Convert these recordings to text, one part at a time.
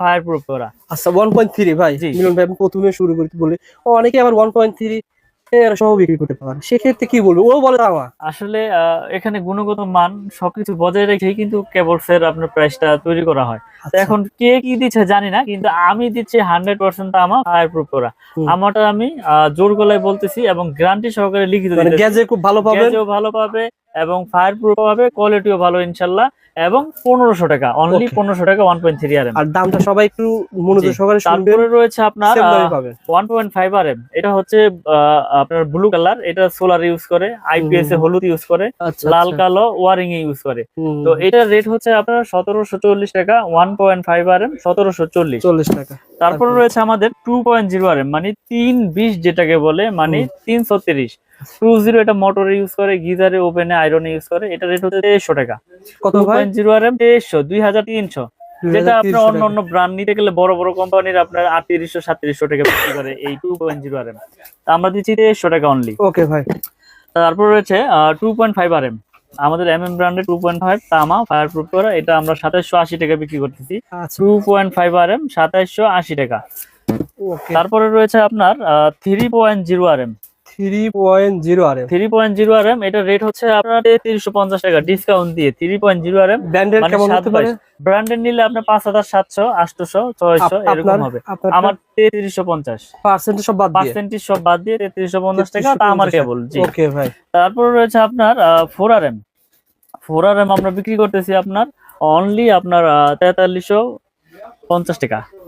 Fire proof করা আচ্ছা one point three ভাই মিলন ভাই আমি প্রথমে শুরু করতে বলি অনেকে আবার ওয়ান পয়েন্ট থ্রি এর সহ বিক্রি করতে সেক্ষেত্রে কি বলব? ও বলে তামা আসলে এখানে গুণগত মান সবকিছু বজায় রেখেই কিন্তু কেবলস এর আপনার প্রাইসটা তৈরি করা হয়। আচ্ছা, এখন কে কি দিচ্ছে জানি না কিন্তু আমি দিচ্ছি হান্ড্রেড পার্সেন্ট আমার ফায়ার প্রুফ করা আমারটা আমি জোর গলায় বলতেছি এবং গ্যারান্টি সহকারে লিখিত মানে গ্যাজে খুব ভালো গ্যাজও ভালো পাবে এবং ফায়ার প্রুফ পাবে কোয়ালিটিও ভালো ইনশাল্লাহ এবং পনেরোশো টাকা অনলি. পনেরোশো টাকা one point three R M আর দামটা সবাই একটু মনোযোগ সহকারে শুনবেন। তারপরে রয়েছে আপনার one point five R M এটা হচ্ছে আপনার ব্লু কালার এটা সোলার ইউজ করে আইপিএস এ হলুদ ইউজ করে আচ্ছা লাল কালো ওয়ারিং এ ইউজ করে। তো এটার রেট হচ্ছে আপনার সতেরোশো চল্লিশ টাকা one point five R M সতেরোশো চল্লিশ। চল্লিশ টাকা। তারপরে? রয়েছে আমাদের two point zero R M মানে তিন বিশ যেটাকে বলে মানে তিনশো তিরিশ। টু জিরো এটা মোটরে ইউজ করে গিজারে ওভেনে আয়রনে ইউজ করে এটা রেট হচ্ছে তেইশশো টাকা। কত পয়েন্ট জিরো আর এম তেইশশো দুই হাজার তিনশো। যেটা আপনার অন্য অন্য ব্র্যান্ড নিতে গেলে বড় বড় কোম্পানির আপনার আটত্রিশশো সাতত্রিশশো টাকা বিক্রি করে এই two point zero R M তা আমরা দিচ্ছি তেইশশো টাকা অনলি ওকে ভাই। তারপর রয়েছে two point five R M আমাদের এম এম ব্র্যান্ডের টু পয়েন্ট ফাইভ তামা ফায়ার প্রুফ করা এটা আমরা সাতাশশো আশি টাকা বিক্রি করতেছি। আচ্ছা। Two point five R M সাতাশশো আশি টাকা। ওকে তারপরে রয়েছে আপনার three point zero R M three point zero R M three point zero R M এটা রেট হচ্ছে আপনার তিনশো পঞ্চাশ টাকা ডিসকাউন্ট দিয়ে three point zero R M ব্র্যান্ডের কেমন হতে পারে? ব্র্যান্ডের নিলে আপনার পাঁচ হাজার সাতশো আটশোশো ছয়শো এরকম হবে। আমার তেত্রিশশো পঞ্চাশ। পার্সেন্টেজ সব বাদ পার্সেন্টেজ সব বাদ দিয়ে তেত্রিশশো পঞ্চাশ টাকা তা আমার কেবল ওকে ভাই। তারপর রয়েছে আপনার four R M four R M আমরা বিক্রি করতেছি আপনার অনলি আপনার তেতাল্লিশশো পঞ্চাশ টাকা।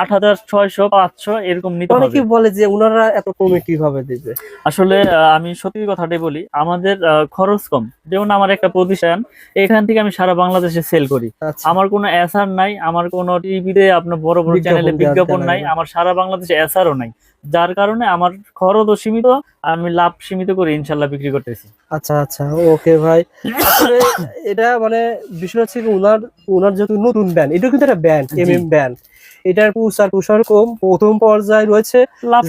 আট হাজার ছয়শো পাঁচশো এরকম নিতে হবে। অনেকে বলে যে ওনারা এত কমে কীভাবে দিবে। আসলে আমি সত্যি কথাটাই বলি আমাদের খরচ কম। যেমন আমার একটা প্রতিষ্ঠান এখান থেকে আমি সারা বাংলাদেশে সেল করি। আচ্ছা। আমার কোনো এসআর নাই আমার কোনো টিভিতে আপনার বড় বড় চ্যানেলে বিজ্ঞাপন নাই আমার সারা বাংলাদেশে এসআরও নাই। যার কারণে আমার খরচও সীমিত আমি লাভ সীমিত করে ইনশাল্লাহ বিক্রি করতেছি। আচ্ছা আচ্ছা ওকে ভাই। এটা মানে বিষয় হচ্ছে ওনার ওনার যেহেতু নতুন ব্যান্ড এটা কিন্তু একটা ব্যান্ড। এম এম ব্যান্ড এটার প্রসার প্রসার কম প্রথম পর্যায়ে রয়েছে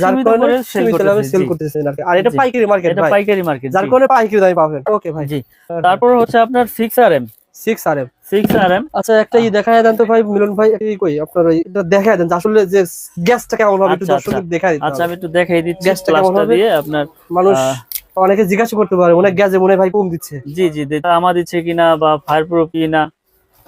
যার কারণে সীমিত লাভে সেল করতেছেন আর আর এটা পাইকারি মার্কেট এটা পাইকারি মার্কেট যার কারণে পাইকারি দামে পাবেন। ওকে ভাই। জি। তারপর হচ্ছে আপনার six R M six R M six R M আচ্ছা একটা ই দেখা দেন তো ভাই মিলন ভাই এই কই আপনার ওই এটা দেখা দেন আসলে যে গ্যাসটা কেমন হবে একটু আচ্ছা, দর্শকদের দিতে আচ্ছা আমি একটু দেখাই দিচ্ছি গ্যাসটা কেমন হবে? আপনার মানুষ অনেকে জিজ্ঞাসা করতে পারে অনেক গ্যাসে মনে ভাই কম দিচ্ছে। জি জি দিচ্ছে কিনা বা ফায়ার প্রুফ কিনা?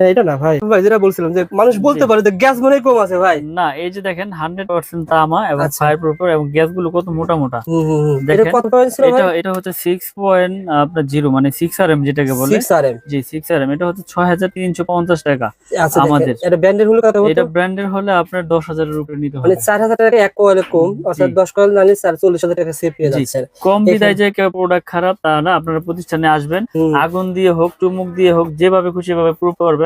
এটা না ভাই। ভাই যেটা বলছিলাম যে মানুষ বলতে পারে যে গ্যাস মনে কম আছে ভাই। না এই যে দেখেন হান্ড্রেড পার্সেন্ট তামা এবং আচ্ছা। ফায়ার প্রুফ এবং গ্যাসগুলো কত মোটা মোটা। এটা হচ্ছে সিক্স পয়েন্ট আপনার জিরো মানে সিক্স আর এম যেটাকে বলে। 6 আরএম জি সিক্স আর এম এটা হচ্ছে ছয় হাজার তিনশো পঞ্চাশ টাকা আচ্ছা আমাদের। এটা ব্র্যান্ডের হলো এটা ব্র্যান্ডের হলে আপনার দশ হাজারের উপরে নিতে মানে হবে। 4000 টাকা এক কয়েলে কম অর্থাৎ। 10 কয়েল নালে 44000 টাকা সেভ পেয়ে যাচ্ছে। কম বিদায় যে কেউ প্রোডাক্ট খারাপ তা না আপনারা প্রতিষ্ঠানে আসবেন। আগুন দিয়ে হোক চুমুক দিয়ে হোক যেভাবে খুশি ভাবে প্রুফ করবেন।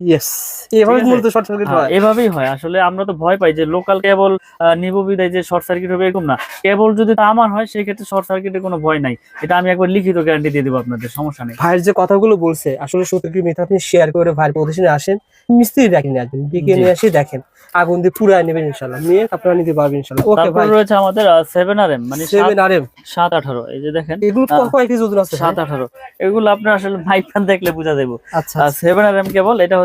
ইয়েস এভাবে মূলত শর্ট সার্কিট হ্যাঁ, এভাবেই আসলে আমরা তো ভয় পাই যে লোকাল কেবল নিব বিদায় যে শর্ট সার্কিট হবে এরকম না। কেবল যদি তামার হয় সেই ক্ষেত্রে শর্ট সার্কিটের কোনো ভয় নাই। এটা আমি একবার লিখিত গ্যারান্টি দিয়ে দেবো আপনাদের সমস্যা নেই। ভাইয়ের যে কথাগুলো বলছে আসলে সত্য কি মিথ্যা আপনি শেয়ার করে ভাইয়ের প্রতিষ্ঠানে আসেন মিস্ত্রি দেখেন আসবেন বিকে নিয়ে এসে দেখেন। আগুন দিয়ে পুরাই নেবেন ইনশাল্লাহ নিয়ে আপনারা নিতে পারবেন ইনশাল্লাহ ওকে ভাই রয়েছে আমাদের সেভেন আর মানে সেভেন আর এম সাত এই যে দেখেন। এগুলো কয় কেজি ওজন আছে ভাই? সাত আঠারো। এগুলো আপনার আসলে মাইক দেখলে বোঝা যাব আচ্ছা সেভেন আর এম কেবল এটা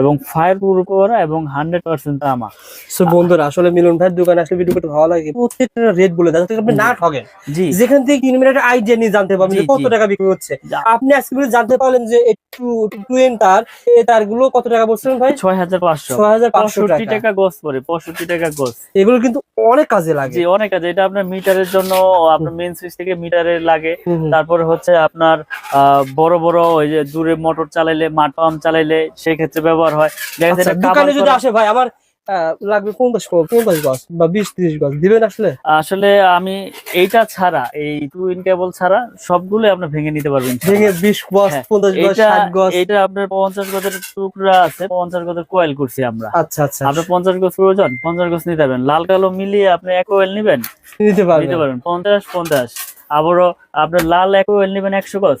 এবং ফায়ার প্রুফ করা এবং হান্ড্রেড পার্সেন্ট তামা। So বন্ধুরা আসলে মিলন ভাইয়ের দোকানে আসলে ভিডিও করতে ভালো লাগে। প্রত্যেকটা রেট বলে যাতে আপনি না ঠকেন জি। যেখান থেকে কিনবেন একটা আইডিয়া নিয়ে জানতে পারবেন কত টাকা বিক্রি হচ্ছে। আপনি আজকে করে জানতে পারলেন যে একটু টুয়েন তার এই তারগুলো কত টাকা বলছিলেন ভাই? ছয় হাজার পাঁচশো। ছয় হাজার পাঁচশো টাকা। গোস পরে পঁয়ষট্টি টাকা গোস। এগুলো কিন্তু অনেক কাজে লাগে। জি অনেক কাজে। এটা আপনার মিটারের জন্য আপনার মেন সুইচ থেকে মিটারে লাগে। তারপরে হচ্ছে আপনার আহ, বড় বড় ওই যে দূরে মোটর চালাইলে মাঠ পাম্প চালাইলে সেই ক্ষেত্রে ব্যবহার হয়। দেখা যাচ্ছে আচ্ছা, দোকানে যদি আসে ভাই আমার লাগবে পঞ্চাশ পঞ্চাশ গজ বা বিশ ত্রিশ গজ দিবেন আসলে? আসলে আমি এইটা ছাড়া এই টু ইন কেবল ছাড়া সবগুলো আপনি ভেঙে নিতে পারবেন ভেঙে বিশ গজ হ্যাঁ, পঞ্চাশ গজ এটা ষাট গজ। এটা আপনার পঞ্চাশ গজের টুকরা আছে পঞ্চাশ গজের কোয়েল করছি আমরা। আচ্ছা আচ্ছা। আপনার পঞ্চাশ গজ প্রয়োজন পঞ্চাশ গজ নিতে পারবেন। লাল কালো মিলিয়ে আপনি এক কোয়েল নিবেন। নিতে নিতে পারবেন পারবেন পঞ্চাশ পঞ্চাশ। আবারও আপনার লাল এক কোয়েল নিবেন একশো গজ।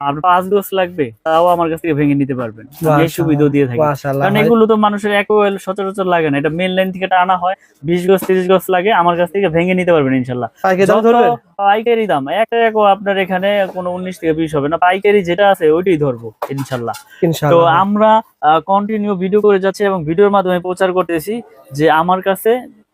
আপনার পাঁচ গোছ লাগবে তাও আমার কাছ থেকে ভেঙে নিতে পারবেন। এই। সুবিধাও দিয়ে থাকি। কারণ এগুলো তো মানুষের এক ওয়েল সচরাচর লাগে না। এটা মেন লাইন থেকে টানা হয়। বিশ গজ তিরিশ গজ লাগে আমার কাছ থেকে ভেঙে নিতে পারবেন ইনশাল্লাহ পাইকারি দাম একটা এক আপনার এখানে কোনো উনিশ থেকে বিশ হবে না। পাইকারি যেটা আছে ওইটাই ধরবো ইনশাল্লাহ তো আমরা কন্টিনিউ ভিডিও করে যাচ্ছি এবং ভিডিওর মাধ্যমে প্রচার করতেছি যে আমার কাছে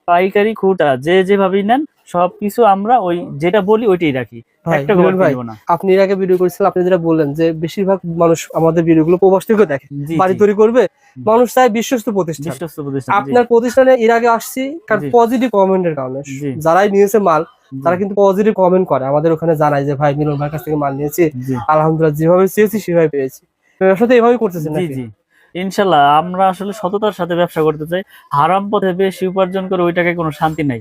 পাইকারি খুঁটা যে যেভাবেই নেন সবকিছু আমরা ওই যেটা বলি ওইটাই রাখি। ভাই, একটা মিলন ভাই, আপনি এর আগে ভিডিও করেছিলেন আপনি যেটা বললেন যে বেশিরভাগ মানুষ আমাদের ভিডিওগুলো প্রবাস থেকে দেখে। বাড়ি তৈরি করবে মানুষ চায় বিশ্বস্ত প্রতিষ্ঠান। বিশ্বস্ত প্রতিষ্ঠান আপনার প্রতিষ্ঠানে এর আগে আসছি কারণ পজিটিভ কমেন্টের কারণে। যারাই নিয়েছে মাল তারা কিন্তু পজিটিভ কমেন্ট করে। আমাদের ওখানে জানায় যে ভাই মিলন ভাইয়ের কাছ থেকে মাল নিয়েছি। আলহামদুলিল্লাহ যেভাবে চেয়েছি সেভাবে পেয়েছি। ব্যবসা তো এভাবে করতেছেন জি জি। ইনশাল্লাহ আমরা আসলে সততার সাথে ব্যবসা করতে চাই। হারাম পথে বেশি উপার্জন করে ওইটাকে কোনো শান্তি নাই।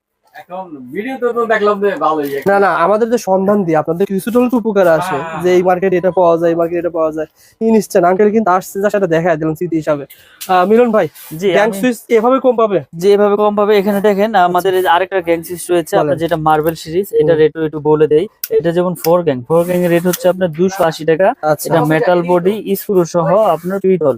এখন তো দেখলাম যে ভালোই না না আমাদের যে সন্ধান দিয়ে আপনাদের কিছুটা উপকার আসে হ্যাঁ। যে এই মার্কেটে এটা পাওয়া যায় মার্কেটে এটা পাওয়া যায়। নিশ্চয় আঙ্কেল কিন্তু আসছে যা সেটা দেখা দিলাম স্মৃতি হিসাবে। মিলন ভাই জি গ্যাং সুইচ এভাবে কম পাবে? যে এভাবে কম পাবে। এখানে দেখেন আমাদের আরেকটা গ্যাং সিরিজ রয়েছে আপনার যেটা মার্বেল সিরিজ এটা রেট একটু বলে দেই। এটা যেমন ফোর গ্যাং ফোর গ্যাং এর রেট হচ্ছে আপনার দুশো আশি টাকা। আচ্ছা। এটা মেটাল বডি স্ক্রু সহ আপনার আচ্ছা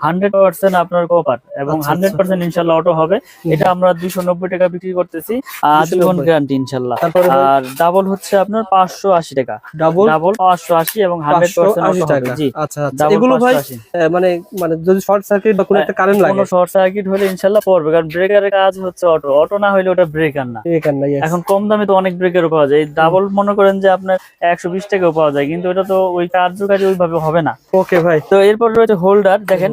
হান্ড্রেড পার্সেন্ট আপনার কপার এবং আচ্ছা, হান্ড্রেড পার্সেন্ট ইনশাল্লাহ অটো হবে। এটা আমরা নব্বই টাকা বিক্রি করতেছি আজীবন 290 গ্যারান্টি ইনশাল্লাহ। আর ডাবল হচ্ছে আপনার পাঁচশো আশি টাকা। ডাবল ডাবল পাঁচশো আশি এবং হান্ড্রেড পার্সেন্ট জি। আচ্ছা আচ্ছা। এগুলো ভাই আহ, মানে মানে যদি শর্ট সার্কিট বা কোনো একটা কারেন্ট লাগে। কোনো শর্ট সার্কিট হলে ইনশাল্লাহ পড়বে কারণ ব্রেকারের কাজ হচ্ছে অটো অটো না হলে ওটা ব্রেকার না। এখানে কম দামে তো অনেক ব্রেকারও পাওয়া যায়। ডাবল মনে করেন যে আপনার একশো বিশ টাকাও পাওয়া যায় কিন্তু এটা তো ওই কার্যকারী ওইভাবে হবে না। ওকে ভাই। তো এরপর রয়েছে হোল্ডার দেখেন।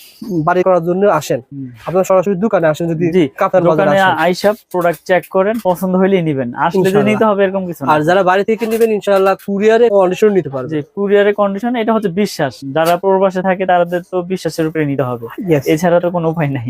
বাড়ি করার জন্য আসেন। আপনার সরাসরি দোকানে আসেন যদি কাতার বাজারে দোকানে আসেন। আইসা প্রোডাক্ট চেক করেন পছন্দ হইলেই নেবেন। আসলে যদি নিতে হবে এরকম কিছু আর যারা বাড়ি থেকে নেবেন ইনশাআল্লাহ কুরিয়ারে কন্ডিশন নিতে পারবে জি কুরিয়ারে কন্ডিশন এটা হচ্ছে বিশ্বাস। যারা প্রবাসে থাকে তাদের তো বিশ্বাসের উপরে নিতে হবে। এছাড়া তো কোনো উপায় নাই।